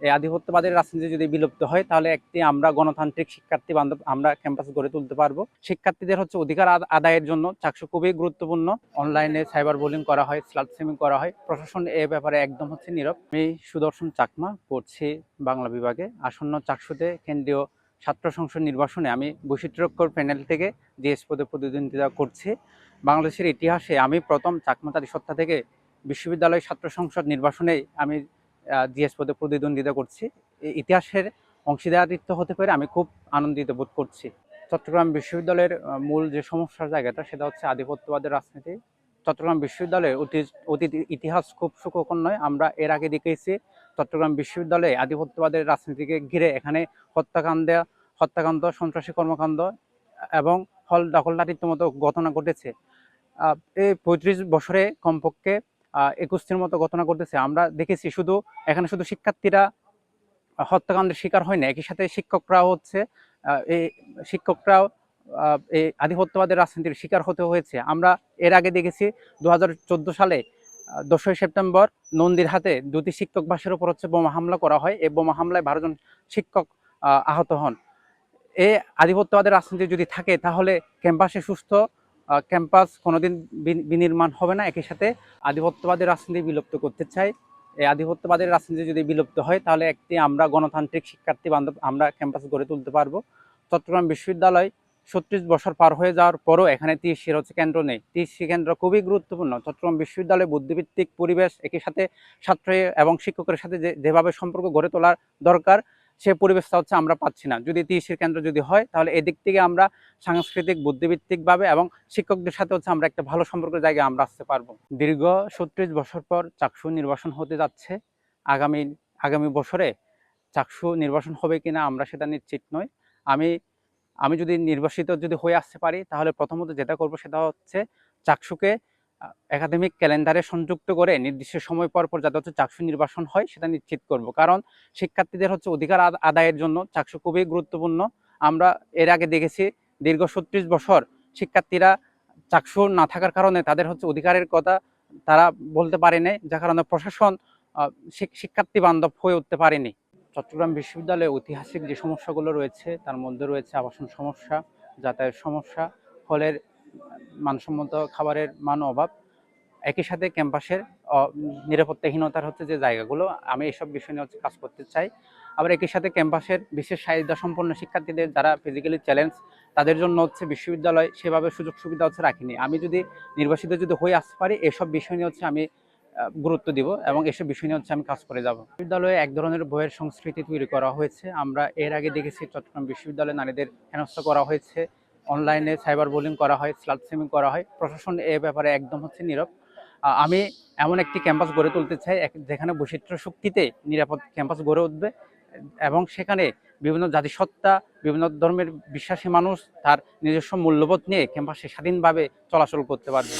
এই আধিপত্যবাদের রাজনীতি যদি বিলুপ্ত হয়, তাহলে একটি আমরা গণতান্ত্রিক শিক্ষার্থী বান্ধব আমরা ক্যাম্পাস গড়ে তুলতে পারব। শিক্ষার্থীদের হচ্ছে অধিকার আদায়ের জন্য চাকসু খুবই গুরুত্বপূর্ণ। অনলাইনে সাইবার বুলিং করা হয়, স্লাট সেমিং করা হয়। প্রশাসন এ ব্যাপারে একদম হচ্ছে নীরব। আমি সুদর্শন চাকমা, পড়ছি বাংলা বিভাগে। আসন্ন চাকসুতে কেন্দ্রীয় ছাত্র সংসদ নির্বাচনে আমি বৈচিত্র্যকর প্যানেল থেকে জিএস পদে প্রতিদ্বন্দ্বিতা করছি। বাংলাদেশের ইতিহাসে আমি প্রথম চাকমা সত্তা থেকে বিশ্ববিদ্যালয় ছাত্র সংসদ নির্বাচনে আমি জিএস পদে প্রতিদ্বন্দ্বিতা করছি। ইতিহাসের অংশীদারিত্ব হতে পেরে আমি খুব আনন্দিত বোধ করছি। চট্টগ্রাম বিশ্ববিদ্যালয়ের মূল যে সমস্যার জায়গাটা, সেটা হচ্ছে আধিপত্যবাদের রাজনীতি। চট্টগ্রাম বিশ্ববিদ্যালয়ের অতীত অতীত ইতিহাস খুব সুখকর নয়। আমরা এর আগে দেখেছি, চট্টগ্রাম বিশ্ববিদ্যালয়ে আধিপত্যবাদের রাজনীতিকে ঘিরে এখানে হত্যাকাণ্ড হত্যাকাণ্ড, সন্ত্রাসী কর্মকাণ্ড এবং হল, দখলদারিত্ব মতো ঘটনা ঘটেছে। এই পঁয়ত্রিশ বছরে কমপক্ষে একুশটির মতো ঘটনা ঘটেছে। আমরা দেখেছি শুধু, এখানে শুধু শিক্ষার্থীরা হত্যাকাণ্ডের শিকার হয় না, একই সাথে শিক্ষকরাও হচ্ছে এই শিক্ষকরাও এই আধিপত্যবাদের রাজনীতির শিকার হতে হয়েছে। আমরা এর আগে দেখেছি দু হাজার চোদ্দ সালে দশই সেপ্টেম্বর নন্দীর হাতে দুটি শিক্ষক বাসের উপর হচ্ছে বোমা হামলা করা হয়। এই বোমা হামলায় বারো জন শিক্ষক আহত হন। এ আধিপত্যবাদের রাজনীতি যদি থাকে, তাহলে ক্যাম্পাসে সুস্থ ক্যাম্পাস কোনোদিন বিনির্মাণ হবে না। একই সাথে আধিপত্যবাদের রাজনীতি বিলুপ্ত করতে চাই। এই আধিপত্যবাদের রাজনীতি যদি বিলুপ্ত হয়, তাহলে একটি আমরা গণতান্ত্রিক শিক্ষার্থী বান্ধব আমরা ক্যাম্পাস গড়ে তুলতে পারব। চট্টগ্রাম বিশ্ববিদ্যালয় ছত্রিশ বছর পার হয়ে যাওয়ার পরও এখানে টিএসসির হচ্ছে কেন্দ্র নেই। টিএসসি কেন্দ্র খুবই গুরুত্বপূর্ণ। চট্টগ্রাম বিশ্ববিদ্যালয় বুদ্ধিভিত্তিক পরিবেশ একই সাথে ছাত্র এবং শিক্ষকের সাথে যে যেভাবে সম্পর্ক গড়ে তোলার দরকার সে পরিবেশটা হচ্ছে আমরা পাচ্ছি না। যদি টিএসসির কেন্দ্র যদি হয়, তাহলে এদিক থেকে আমরা সাংস্কৃতিক বুদ্ধিভিত্তিকভাবে এবং শিক্ষকদের সাথে হচ্ছে আমরা একটা ভালো সম্পর্কের জায়গায় আমরা আসতে পারব। দীর্ঘ ছত্রিশ বছর পর চাকসু নির্বাচন হতে যাচ্ছে। আগামী আগামী বছরে চাকসু নির্বাচন হবে কিনা আমরা সেটা নিশ্চিত নই। আমি আমি যদি নির্বাচিত যদি হয়ে আসতে পারি, তাহলে প্রথমত যেটা করব সেটা হচ্ছে চাকসুকে একাডেমিক ক্যালেন্ডারে সংযুক্ত করে নির্দিষ্ট সময় পর পর যাতে হচ্ছে চাকসু নির্বাচন হয়, সেটা নিশ্চিত করব। কারণ শিক্ষার্থীদের হচ্ছে অধিকার আদায়ের জন্য চাকসু খুবই গুরুত্বপূর্ণ। আমরা এর আগে দেখেছি দীর্ঘ ছত্রিশ বছর শিক্ষার্থীরা চাকসু না থাকার কারণে তাদের হচ্ছে অধিকারের কথা তারা বলতে পারেনি যার কারণে প্রশাসন শিক- শিক্ষার্থী বান্ধব হয়ে উঠতে পারেনি। চট্টগ্রাম বিশ্ববিদ্যালয়ে ঐতিহাসিক যে সমস্যাগুলো রয়েছে, তার মধ্যে রয়েছে আবাসন সমস্যা, যাতায়াত সমস্যা হলের মানসম্মত খাবারের মান অভাব। একই সাথে ক্যাম্পাসের নিরাপত্তাহীনতার হচ্ছে যে জায়গাগুলো, আমি এসব বিষয় নিয়ে কাজ করতে চাই। আবার একই সাথে ক্যাম্পাসের বিশেষ চাহিদা সম্পন্ন শিক্ষার্থীদের যারা ফিজিক্যালি চ্যালেঞ্জ তাদের জন্য হচ্ছে বিশ্ববিদ্যালয় সেভাবে সুযোগ সুবিধা হচ্ছে রাখিনি। আমি যদি নির্বাচিত যদি হয়ে আসতে পারি, এসব বিষয় নিয়ে হচ্ছে আমি গুরুত্ব দিব এবং এসব বিষয় নিয়ে হচ্ছে আমি কাজ করে যাব। বিশ্ববিদ্যালয়ে এক ধরনের বইয়ের সংস্কৃতি তৈরি করা হয়েছে। আমরা এর আগে দেখেছি চট্টগ্রাম বিশ্ববিদ্যালয়ে নারীদের হেনস্থা করা হয়েছে। অনলাইনে সাইবার বোলিং করা হয় স্লাট সেমিং করা হয়। প্রশাসন এ ব্যাপারে একদম হচ্ছে নীরব। আমি এমন একটি ক্যাম্পাস গড়ে তুলতে চাই যেখানে বৈচিত্র্য শক্তিতে নিরাপদ ক্যাম্পাস গড়ে উঠবে এবং সেখানে বিভিন্ন জাতিসত্তা, বিভিন্ন ধর্মের বিশ্বাসী মানুষ তার নিজস্ব মূল্যবোধ নিয়ে ক্যাম্পাসে স্বাধীনভাবে চলাচল করতে পারবে।